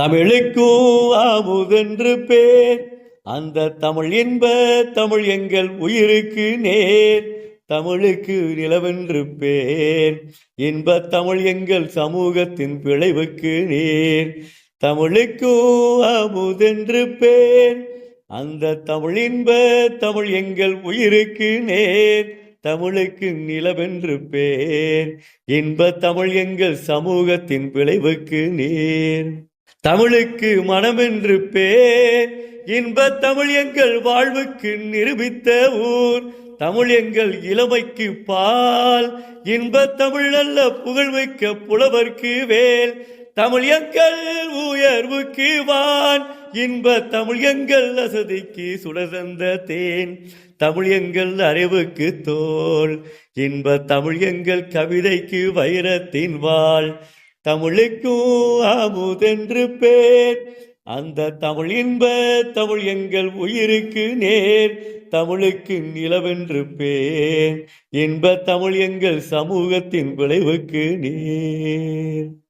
தமிழுக்கும் ஆமுதென்று பேர். அந்த தமிழ் இன்ப தமிழ் எங்கள் உயிருக்கு நேர். தமிழுக்கு நிலவென்று பேர். இன்ப தமிழ் எங்கள் சமூகத்தின் பிழைவுக்கு நேர். தமிழுக்கும் அமுதென்று பேர். அந்த தமிழ் இன்ப தமிழ் எங்கள் உயிருக்கு நேர். தமிழுக்கு நிலவென்று பேர். இன்ப தமிழ் எங்கள் சமூகத்தின் விளைவுக்கு நேர். தமிழுக்கு மனமென்று பேர். இன்ப தமிழ் எங்கள் வாழ்வுக்கு நிரூபித்த ஊர். தமிழ் எங்கள் இளமைக்கு பால். இன்ப தமிழ் நல்ல புகழ்மிக்க புலவர்க்கு வேல். தமிழ் எங்கள் உயர்வுக்கு வான். இன்ப தமிழ் எங்கள் அசதிக்கு சுடர்ந்த தேன். தமிழ் எங்கள் அறிவுக்கு தோல். இன்ப தமிழ் எங்கள் கவிதைக்கு வைரத்தின் வாழ் தமிழுக்கும் அமுதென்று பேர். அந்த தமிழ் இன்ப தமிழ் எங்கள் உயிருக்கு நேர். தமிழுக்கு நிலவென்று பேர். இன்ப தமிழ் எங்கள் சமூகத்தின் விளைவுக்கு நேர்.